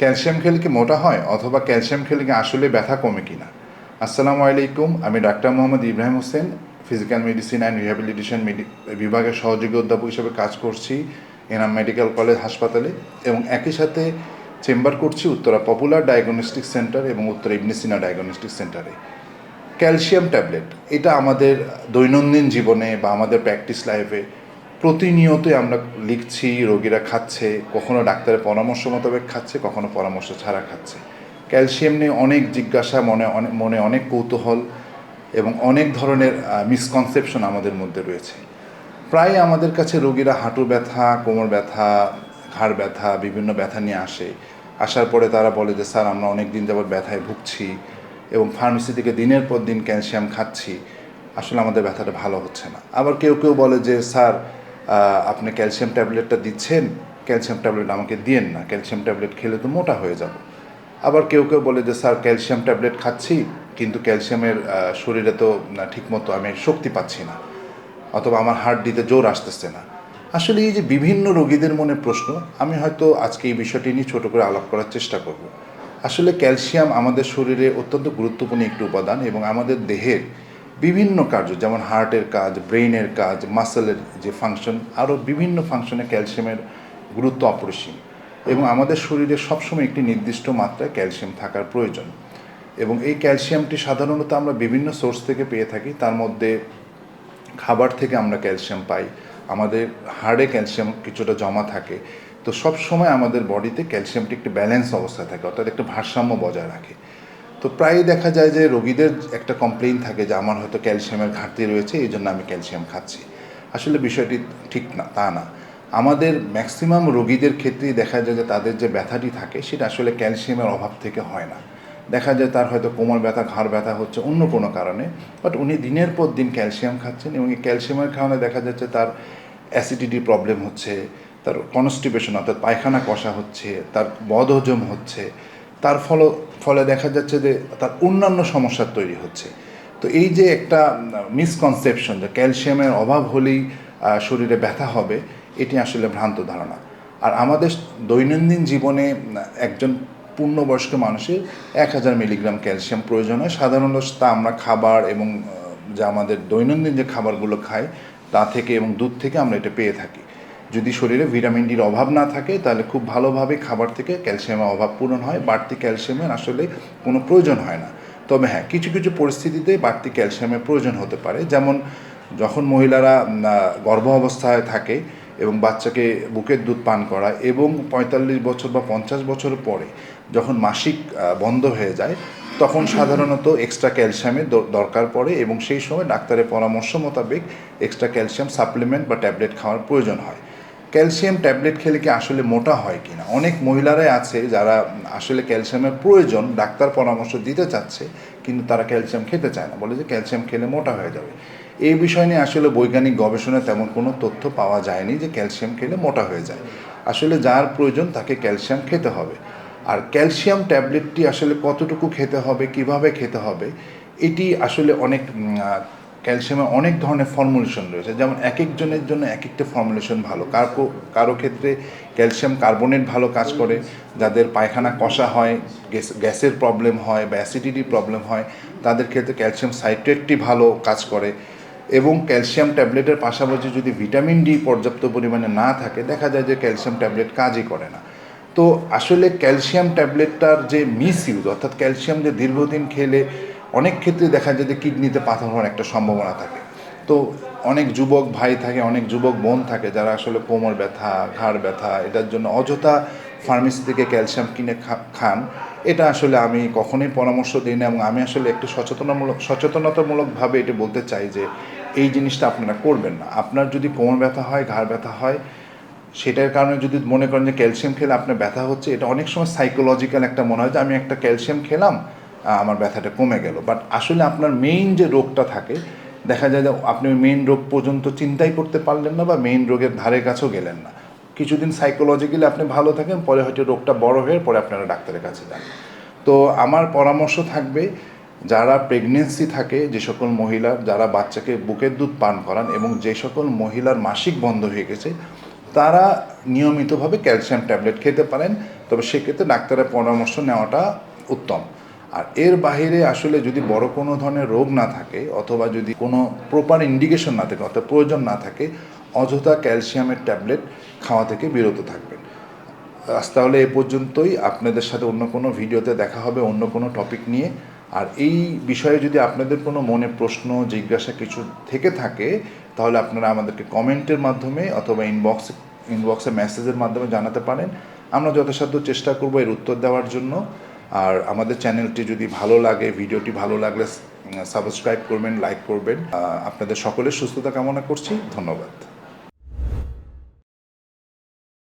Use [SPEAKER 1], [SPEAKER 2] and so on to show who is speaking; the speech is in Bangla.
[SPEAKER 1] ক্যালসিয়াম খেলে কি মোটা হয় অথবা ক্যালসিয়াম খেলে কি আসলে ব্যথা কমে কিনা? আসসালামু আলাইকুম, আমি doctor Mohammad Ibrahim Hossain physical medicine and rehabilitation বিভাগের সহযোগী অধ্যাপক হিসেবে কাজ করছি এনাম মেডিকেল কলেজ হাসপাতালে এবং একই সাথে চেম্বার করছি উত্তরা পপুলার ডায়াগনস্টিক সেন্টার এবং উত্তরা ইবনেসিনা ডায়াগনস্টিক সেন্টারে ক্যালসিয়াম ট্যাবলেট, এটা আমাদের দৈনন্দিন জীবনে বা আমাদের প্র্যাকটিস লাইফে প্রতিনিয়তই আমরা লিখছি, রোগীরা খাচ্ছে, কখনো ডাক্তারের পরামর্শ মোতাবেক খাচ্ছে, কখনো পরামর্শ ছাড়া খাচ্ছে। ক্যালসিয়াম নিয়ে অনেক জিজ্ঞাসা, মনে মনে অনেক কৌতূহল এবং অনেক ধরনের মিসকনসেপশন আমাদের মধ্যে রয়েছে। প্রায় আমাদের কাছে রোগীরা হাঁটু ব্যথা, কোমর ব্যথা, ঘাড় ব্যথা, বিভিন্ন ব্যথা নিয়ে আসে। আসার পরে তারা বলে যে, স্যার, আমরা অনেক দিন যাবত ব্যথায় ভুগছি এবং ফার্মেসি থেকে দিনের পর দিন ক্যালসিয়াম খাচ্ছি। আসলে আমাদের ব্যথাটা ভালো হচ্ছে না। আবার কেউ কেউ বলে যে, স্যার আপনি ক্যালসিয়াম ট্যাবলেটটা দিচ্ছেন ক্যালসিয়াম ট্যাবলেট আমাকে দিয়েন না ক্যালসিয়াম ট্যাবলেট খেলে তো মোটা হয়ে যাব। আবার কেউ কেউ বলে যে, স্যার ক্যালসিয়াম ট্যাবলেট খাচ্ছি, কিন্তু ক্যালসিয়ামের শরীরে তো ঠিকমতো আমি শক্তি পাচ্ছি না, অথবা আমার হার্ট দিতে জোর আসতেছে না। আসলে এই যে বিভিন্ন রোগীদের মনে প্রশ্ন, আমি হয়তো আজকে এই বিষয়টি নিয়ে ছোট করে আলাপ করার চেষ্টা করব। আসলে ক্যালসিয়াম আমাদের শরীরে অত্যন্ত গুরুত্বপূর্ণ একটি উপাদান এবং আমাদের দেহের বিভিন্ন কার্য, যেমন হার্টের কাজ, ব্রেইনের কাজ, মাসেলের যে ফাংশন, আরও বিভিন্ন ফাংশনে ক্যালসিয়ামের গুরুত্ব অপরিসীম। এবং আমাদের শরীরে সবসময় একটি নির্দিষ্ট মাত্রায় ক্যালসিয়াম থাকার প্রয়োজন। এবং এই ক্যালসিয়ামটি সাধারণত আমরা বিভিন্ন সোর্স থেকে পেয়ে থাকি। তার মধ্যে খাবার থেকে আমরা ক্যালসিয়াম পাই। আমাদের হাড়ে ক্যালসিয়াম কিছুটা জমা থাকে। তো সব সময় আমাদের বডিতে ক্যালসিয়ামটি একটি ব্যালেন্স অবস্থায় থাকে, অর্থাৎ একটা ভারসাম্য বজায় রাখে। তো প্রায়ই দেখা যায় যে রোগীদের একটা কমপ্লেইন থাকে যে আমার হয়তো ক্যালসিয়ামের ঘাটতি রয়েছে, এই জন্য আমি ক্যালসিয়াম খাচ্ছি। আসলে বিষয়টি ঠিক না, তা না। আমাদের ম্যাক্সিমাম রোগীদের ক্ষেত্রেই দেখা যায় যে তাদের যে ব্যথাটি থাকে, সেটা আসলে ক্যালসিয়ামের অভাব থেকে হয় না। দেখা যায় তার হয়তো কোমর ব্যথা, ঘাড় ব্যথা হচ্ছে অন্য কোনো কারণে বাট উনি দিনের পর দিন ক্যালসিয়াম খাচ্ছেন এবং এই ক্যালসিয়ামের কারণে দেখা যাচ্ছে তার অ্যাসিডিটি প্রবলেম হচ্ছে, তার কনস্টিপেশন অর্থাৎ পায়খানা কষা হচ্ছে, তার বদহজম হচ্ছে তার ফল, ফলে দেখা যাচ্ছে যে তার অন্যান্য সমস্যার তৈরি হচ্ছে। তো এই যে একটা মিসকনসেপশন যে ক্যালসিয়ামের অভাব হলেই শরীরে ব্যথা হবে, এটি আসলে ভ্রান্ত ধারণা। আর আমাদের দৈনন্দিন জীবনে একজন পূর্ণবয়স্ক মানুষের এক হাজার মিলিগ্রাম ক্যালসিয়াম প্রয়োজন হয়। সাধারণত তা আমরা খাবার এবং যে আমাদের দৈনন্দিন যে খাবারগুলো খাই তা থেকে এবং দুধ থেকে আমরা এটা পেয়ে থাকি। যদি শরীরে ভিটামিন ডির অভাব না থাকে, তাহলে খুব ভালোভাবে খাবার থেকে ক্যালসিয়ামের অভাব পূরণ হয়, বাড়তি ক্যালসিয়ামের আসলে কোনো প্রয়োজন হয় না। তবে হ্যাঁ কিছু কিছু পরিস্থিতিতে বাড়তি ক্যালসিয়ামের প্রয়োজন হতে পারে। যেমন যখন মহিলারা গর্ভ অবস্থায় থাকে এবং বাচ্চাকে বুকের দুধ পান করা এবং পঁয়তাল্লিশ বছর বা পঞ্চাশ বছর পরে যখন মাসিক বন্ধ হয়ে যায়, তখন সাধারণত এক্সট্রা ক্যালসিয়ামের দরকার পড়ে এবং সেই সময় ডাক্তারের পরামর্শ মোতাবেক এক্সট্রা ক্যালসিয়াম সাপ্লিমেন্ট বা ট্যাবলেট খাওয়ার প্রয়োজন হয়। ক্যালসিয়াম ট্যাবলেট খেলে কি আসলে মোটা হয় কিনা? অনেক মহিলারাই আছে যারা আসলে ক্যালসিয়ামের প্রয়োজন, ডাক্তার পরামর্শ দিতে চাচ্ছে, কিন্তু তারা ক্যালসিয়াম খেতে চায় না। বলে যে ক্যালসিয়াম খেলে মোটা হয়ে যাবে। এই বিষয় নিয়ে আসলে বৈজ্ঞানিক গবেষণায় তেমন কোনো তথ্য পাওয়া যায়নি যে ক্যালসিয়াম খেলে মোটা হয়ে যায়। আসলে যার প্রয়োজন তাকে ক্যালসিয়াম খেতে হবে। আর ক্যালসিয়াম ট্যাবলেটটি আসলে কতটুকু খেতে হবে, কীভাবে খেতে হবে, এটি আসলে অনেক ক্যালসিয়ামের অনেক ধরনের ফর্মুলেশন রয়েছে। যেমন এক একজনের জন্য এক একটা ফর্মুলেশন ভালো। কারও কারও ক্ষেত্রে ক্যালসিয়াম কার্বনেট ভালো কাজ করে, যাদের পায়খানা কষা হয়, গ্যাস গ্যাসের প্রবলেম হয় বা অ্যাসিডিটি প্রবলেম হয়, তাদের ক্ষেত্রে ক্যালসিয়াম সাইট্রেটটি ভালো কাজ করে। এবং ক্যালসিয়াম ট্যাবলেটের পাশাপাশি যদি ভিটামিন ডি পর্যাপ্ত পরিমাণে না থাকে, দেখা যায় যে ক্যালসিয়াম ট্যাবলেট কাজই করে না। তো আসলে ক্যালসিয়াম ট্যাবলেটটার যে মিস ইউজ অর্থাৎ ক্যালসিয়াম যে দীর্ঘদিন খেলে অনেক ক্ষেত্রে দেখা যায় যে কিডনিতে পাথর হওয়ার একটা সম্ভাবনা থাকে। তো অনেক যুবক ভাই থাকে, অনেক যুবক বোন থাকে যারা আসলে কোমর ব্যথা, ঘাড় ব্যথা, এটার জন্য অযথা ফার্মেসি থেকে ক্যালসিয়াম কিনে খান। এটা আসলে আমি কখনোই পরামর্শ দিই না এবং আমি আসলে একটু সচেতনামূলক, সচেতনতামূলকভাবে এটা বলতে চাই যে এই জিনিসটা আপনারা করবেন না। আপনার যদি কোমর ব্যথা হয়, ঘাড় ব্যথা হয়, সেটার কারণে যদি মনে করেন যে ক্যালসিয়াম খেলে আপনার ব্যথা হচ্ছে, এটা অনেক সময় সাইকোলজিক্যাল একটা মনে হয় যে আমি একটা ক্যালসিয়াম খেলাম আমার ব্যথাটা কমে গেল। বাট আসলে আপনার মেইন যে রোগটা থাকে, দেখা যায় যে আপনি মেইন রোগ পর্যন্ত চিন্তাই করতে পারলেন না বা মেইন রোগের ধারে কাছেও গেলেন না। কিছুদিন সাইকোলজিক্যালি আপনি ভালো থাকেন, পরে হয়তো রোগটা বড় হয়ে পরে আপনারা ডাক্তারের কাছে যান। তো আমার পরামর্শ থাকবে, যারা প্রেগনেন্সি থাকে, যে সকল মহিলা, যারা বাচ্চাকে বুকের দুধ পান করান এবং যে সকল মহিলার মাসিক বন্ধ হয়ে গেছে, তারা নিয়মিতভাবে ক্যালসিয়াম ট্যাবলেট খেতে পারেন। তবে সেক্ষেত্রে ডাক্তারের পরামর্শ নেওয়াটা উত্তম। আর এর বাইরে আসলে যদি বড় কোনো ধরনের রোগ না থাকে, অথবা যদি কোনো প্রপার ইন্ডিকেশন না থাকে, অর্থাৎ প্রয়োজন না থাকে, অযথা ক্যালসিয়ামের ট্যাবলেট খাওয়া থেকে বিরত থাকবেন। আজ তাহলে এ পর্যন্তই। আপনাদের সাথে অন্য কোনো ভিডিওতে দেখা হবে, অন্য কোনো টপিক নিয়ে। আর এই বিষয়ে যদি আপনাদের কোনো মনে প্রশ্ন, জিজ্ঞাসা কিছু থেকে থাকে, তাহলে আপনারা আমাদেরকে কমেন্টের মাধ্যমে অথবা ইনবক্স ইনবক্সে মেসেজের মাধ্যমে জানাতে পারেন। আমরা যথাসাধ্য চেষ্টা করব এর উত্তর দেওয়ার জন্য। আর আমাদের চ্যানেলটি যদি ভালো লাগে, ভিডিওটি ভালো লাগলে সাবস্ক্রাইব করবেন, লাইক করবেন। আপনাদের সকলের সুস্থতা কামনা করছি। ধন্যবাদ।